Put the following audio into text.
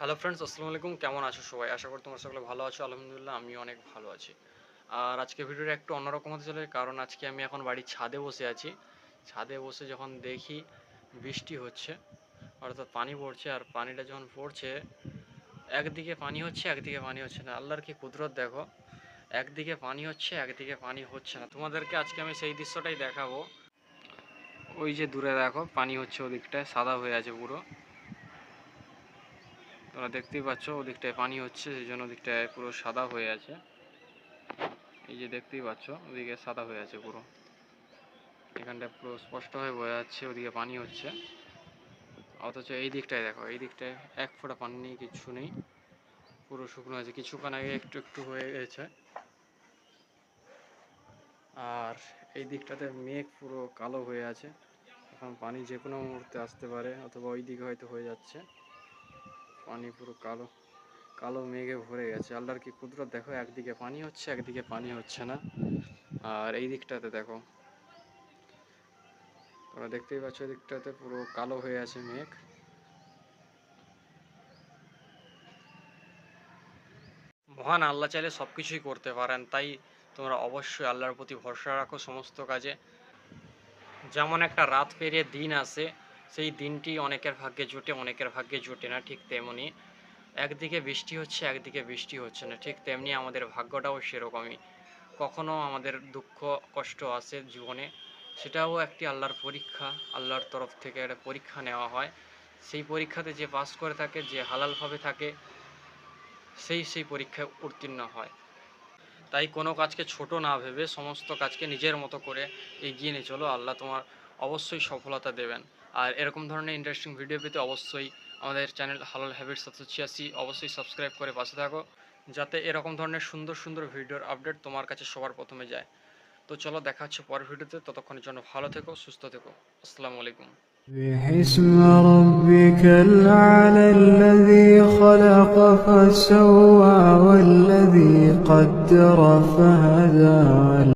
Hello friends আসসালামু আলাইকুম। কেমন আছো সবাই? আশা করি তোমরা সকলে ভালো আছো। আলহামদুলিল্লাহ আমি অনেক ভালো আছি। আর আজকে ভিডিওটা একটু অন্যরকম হতে চলে কারণ আজকে আমি এখন বাড়ির ছাদে বসে আছি। ছাদে বসে যখন দেখি বৃষ্টি হচ্ছে, অর্থাৎ পানি পড়ছে, আর পানিটা যখন পড়ছে, একদিকে পানি হচ্ছে, একদিকে পানি হচ্ছে না। আল্লাহর কি কুদরত দেখো? একদিকে পানি হচ্ছে, একদিকে পানি হচ্ছে না। তোমাদেরকে আজকে আমি সেই দৃশ্যটাই দেখাবো। ওই যে দূরে দেখো, পানি হচ্ছে ওদিকটায়, সাদা হয়ে আছে পুরো। তোমরা দেখতেই পাচ্ছ, ওদিকটায় পানি হচ্ছে সেই জন্য ওদিকটায় পুরো সাদা হয়ে আছে। এই যে দেখতেই পাচ্ছ, ওদিকে সাদা হয়ে আছে পুরো। এখানটা পুরো স্পষ্ট হয়ে বোঝা যাচ্ছে, ওদিকে পানি হচ্ছে। অথচ এই দিকটায় দেখো, এই দিকটায় এক ফোঁটা পানি নেই, কিচ্ছু নেই। পুরো শুকনো আছে কিছুক্ষণ আগে একটু একটু হয়ে গেছে। আর এই দিকটাতে মেঘ পুরো কালো হয়ে আছে। এখন পানি যে কোনো মুহূর্তে আসতে পারে, অথবা ওই দিকে হয়তো হয়ে যাচ্ছে। পানি পুরো কালো কালো মেঘে ভরে গেছে। আল্লাহর কি কুদরত? দেখো, একদিকে পানি হচ্ছে, একদিকে পানি হচ্ছে না। আর এই দিকটাতে দেখো, তোমরা দেখতেই পাচ্ছ, এই দিকটাতে পুরো কালো হয়ে আছে মেঘ। মহান আল্লাহ চাইলে সব কিছুই করতে পারেন, তাই তোমরা অবশ্যই আল্লাহর প্রতি ভরসা রাখো সমস্ত কাজে। যেমন একটা রাত পেরিয়ে দিন আসে সেই দিনটি অনেকের ভাগ্যে জোটে, অনেকের ভাগ্যে জোটে না, ঠিক তেমনি একদিকে বৃষ্টি হচ্ছে, একদিকে বৃষ্টি হচ্ছে না, ঠিক তেমনি আমাদের ভাগ্যটাও সেরকমই। কখনো আমাদের দুঃখ, কষ্ট আসে জীবনে, সেটাও একটি আল্লাহর পরীক্ষা, আল্লাহর তরফ থেকে একটা পরীক্ষা নেওয়া হয়। সেই পরীক্ষাতে যে পাস করে থাকে, যে হালালভাবে থাকে, সেই সেই পরীক্ষায় উত্তীর্ণ হয়। তাই কোনো কাজকে ছোট না ভেবে, সমস্ত কাজকে নিজের মতো করে এগিয়ে নিয়ে চলো। আল্লাহ তোমার অবশ্যই সফলতা দেবেন। আর এরকম ধরনের ইন্টারেস্টিং ভিডিও পেতে অবশ্যই আমাদের চ্যানেল হালাল হ্যাবিট সাতশো ছিয়াশি অবশ্যই সাবস্ক্রাইব করে পাশে থাকো যাতে এরকম ধরনের সুন্দর সুন্দর ভিডিওর আপডেট তোমার কাছে সবার প্রথমে যায় তো চলো দেখা হচ্ছে পরের ভিডিওতে ততক্ষণের জন্য ভালো থেকো সুস্থ থেকো আসসালামু আলাইকুম باسم ربك الأعلى الذي خلق فسوى والذي قدر فهدى